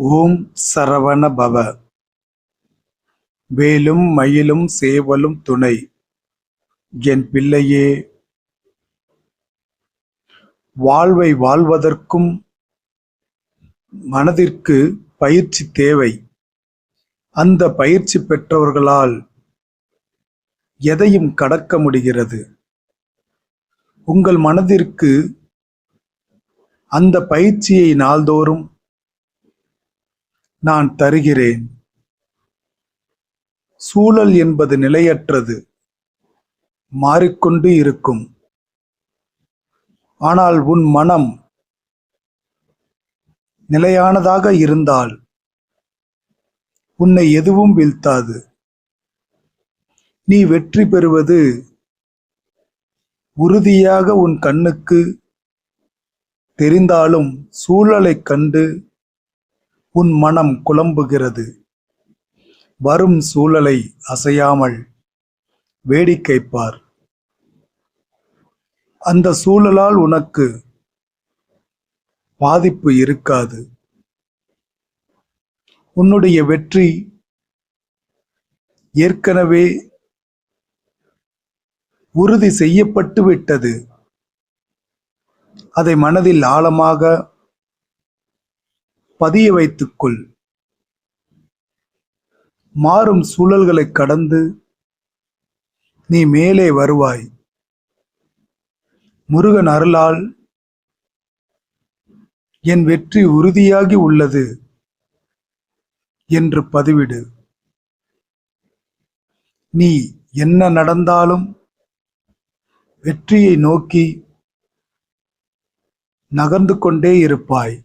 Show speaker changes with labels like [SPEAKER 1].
[SPEAKER 1] ஓம் சரவண பவ வேலும் மயிலும் சேவலும் துணை. என் பிள்ளையே வாழ்வை வாழ்வதற்கும் மனதிற்கு பயிற்சி தேவை. அந்த பயிற்சி பெற்றவர்களால் எதையும் கடக்க முடிகிறது. உங்கள் மனதிற்கு அந்த பயிற்சியை நாள்தோறும் நான் தருகிறேன். சூழல் என்பது நிலையற்றது மாறிக்கொண்டு இருக்கும். ஆனால் உன் மனம் நிலையானதாக இருந்தால் உன்னை எதுவும் வீழ்த்தாது. நீ வெற்றி பெறுவது உறுதியாக உன் கண்ணுக்கு தெரிந்தாலும் சூழலைக் கண்டு உன் மனம் குழம்புகிறது. வரும் சூழலை அசையாமல் வேடிக்கை பார். அந்த சூழலால் உனக்கு பாதிப்பு இருக்காது. உன்னுடைய வெற்றி ஏற்கனவே உறுதி செய்யப்பட்டு விட்டது அதை மனதில் ஆழமாக பதிய வைத்துக்கொள். மாறும் சூழல்களை கடந்து நீ மேலே வருவாய். முருகன் அருளால் என் வெற்றி உறுதியாகி உள்ளது என்று பதிவிடு. நீ என்ன நடந்தாலும் வெற்றியை நோக்கி நகர்ந்து கொண்டே இருப்பாய்.